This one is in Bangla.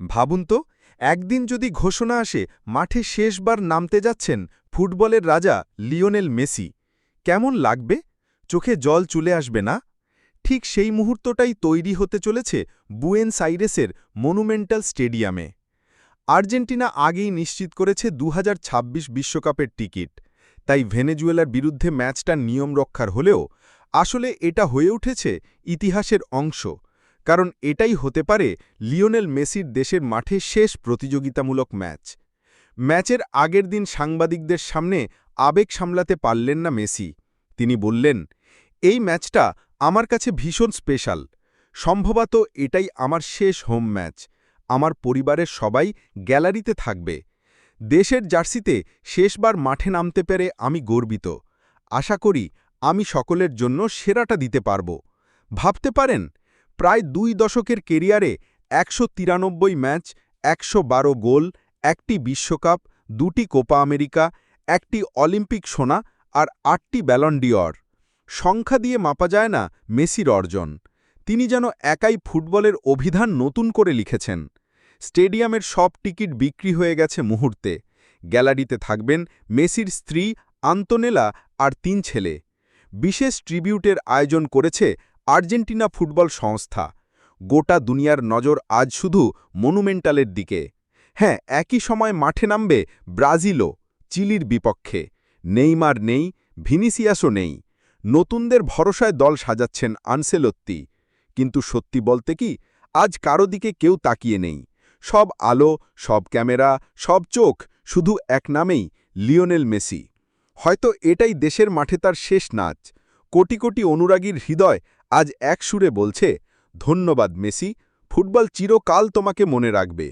ভাবুন তো, একদিন যদি ঘোষণা আসে, মাঠে শেষবার নামতে যাচ্ছেন ফুটবলের রাজা লিওনেল মেসি। কেমন লাগবে? চোখে জল চলে আসবে না? ঠিক সেই মুহূর্তটাই তৈরি হতে চলেছে বুয়েন সাইরেসের মনুমেন্টাল স্টেডিয়ামে। আর্জেন্টিনা আগেই নিশ্চিত করেছে দু বিশ্বকাপের টিকিট। তাই ভেনেজুয়েলার বিরুদ্ধে ম্যাচটা নিয়ম রক্ষার হলেও আসলে এটা হয়ে উঠেছে ইতিহাসের অংশ। কারণ এটাই হতে পারে লিওনেল মেসির দেশের মাঠে শেষ প্রতিযোগিতামূলক ম্যাচ। ম্যাচের আগের দিন সাংবাদিকদের সামনে আবেগ সামলাতে পারলেন না মেসি। তিনি বললেন, এই ম্যাচটা আমার কাছে ভীষণ স্পেশাল। সম্ভবত এটাই আমার শেষ হোম ম্যাচ। আমার পরিবারের সবাই গ্যালারিতে থাকবে। দেশের জার্সিতে শেষবার মাঠে নামতে পেরে আমি গর্বিত। আশা করি আমি সকলের জন্য সেরাটা দিতে পারব। ভাবতে পারেন প্রায় দুই দশকের কেরিয়ারে একশো তিরানব্বই ম্যাচ, একশো বারো গোল, একটি বিশ্বকাপ, দুটি কোপা আমেরিকা, একটি অলিম্পিক সোনা আর আটটি ব্যালন্ডিয়র সংখ্যা দিয়ে মাপা যায় না মেসির অর্জন। তিনি যেন একাই ফুটবলের অভিধান নতুন করে লিখেছেন। স্টেডিয়ামের সব টিকিট বিক্রি হয়ে গেছে মুহূর্তে। গ্যালারিতে থাকবেন মেসির স্ত্রী আন্তনেলা আর তিন ছেলে। বিশেষ ট্রিবিউটের আয়োজন করেছে আর্জেন্টিনা ফুটবল সংস্থা। গোটা দুনিয়ার নজর আজ শুধু মনুমেন্টালের দিকে। হ্যাঁ একই সময় মাঠে নামবে ব্রাজিলও, চিলির বিপক্ষে। নেইমার নেই, ভিনিসিয়াসও নেই। নতুনদের ভরসায় দল সাজাচ্ছেন আনসেলত্তি। কিন্তু সত্যি বলতে কি, আজ কারও দিকে কেউ তাকিয়ে নেই। সব আলো, সব ক্যামেরা, সব চোখ, শুধু এক নামেই লিওনেল মেসি। হয়তো এটাই দেশের মাঠে তার শেষ নাচ। কোটি কোটি অনুরাগীর হৃদয় আজ এক সুরে বলছে ধন্যবাদ মেসি ফুটবল চিরকাল তোমাকে মনে রাখবে।